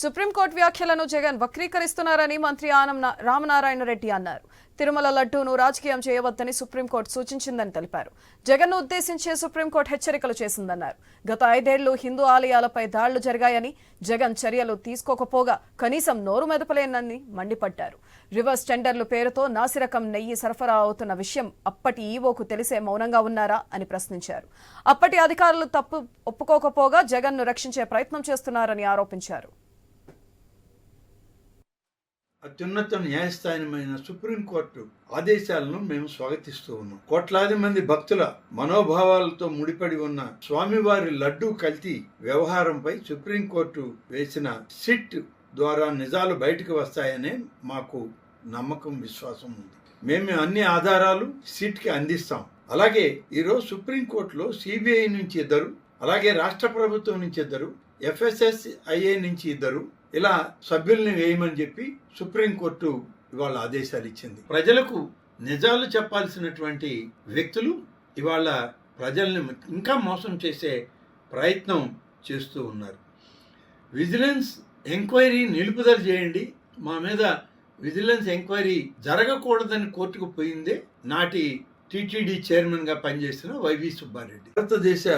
Supreme court వ్యాఖ్యలను జగన్ వక్రీకరిస్తున్నారని మంత్రి ఆనం రామనారాయణ రెడ్డి అన్నారు. తిరుమల లడ్డూను రాజకీయం చేయవద్దని సుప్రీంకోర్టు సూచించిందని తెలిపారు. జగన్ను ఉద్దేశించే సుప్రీంకోర్టు హెచ్చరికలు చేసిందన్నారు. గత ఐదేళ్ళు హిందూ ఆలయాలపై దాడులు జరిగాయని జగన్ చర్యలు తీసుకోకపోగా కనీసం నోరు మెదపలేనని మండిపడ్డారు. రివర్స్ టెండర్లు పేరుతో నాసిరకం నెయ్యి సరఫరా అవుతున్న విషయం అప్పటి ఈవోకు తెలిసే మౌనంగా ఉన్నారా అని ప్రశ్నించారు. అప్పటి అధికారులు తప్పు ఒప్పుకోకపోగా జగన్ను రక్షించే ప్రయత్నం చేస్తున్నారని ఆరోపించారు. అత్యున్నత న్యాయస్థానమైన సుప్రీంకోర్టు ఆదేశాలను మేము స్వాగతిస్తూ ఉన్నాం. కోట్లాది మంది భక్తుల మనోభావాలతో ముడిపడి ఉన్న స్వామివారి లడ్డూ కల్తీ వ్యవహారంపై సుప్రీంకోర్టు వేసిన సిట్ ద్వారా నిజాలు బయటకు వస్తాయనే మాకు నమ్మకం విశ్వాసం ఉంది. మేము అన్ని ఆధారాలు సిట్కి అందిస్తాం. అలాగే ఈరోజు సుప్రీంకోర్టులో సిబిఐ నుంచి ఇద్దరు అలాగే రాష్ట్ర ప్రభుత్వం నుంచి ఇద్దరు ఎఫ్ఎస్ఎస్ఐఏ నుంచి ఇద్దరు ఇలా సభ్యుల్ని వేయమని చెప్పి సుప్రీంకోర్టు ఇవాళ ఆదేశాలు ఇచ్చింది. ప్రజలకు నిజాలు చెప్పాల్సినటువంటి వ్యక్తులు ఇవాళ ప్రజల్ని ఇంకా మోసం చేసే ప్రయత్నం చేస్తూ ఉన్నారు. విజిలెన్స్ ఎంక్వైరీ నిలుపుదల చేయండి. మా మీద విజిలెన్స్ ఎంక్వైరీ జరగకూడదని కోర్టుకు పోయిందే నాటి టీటీడీ చైర్మన్గా పనిచేసిన వైవి సుబ్బారెడ్డి. భారతదేశ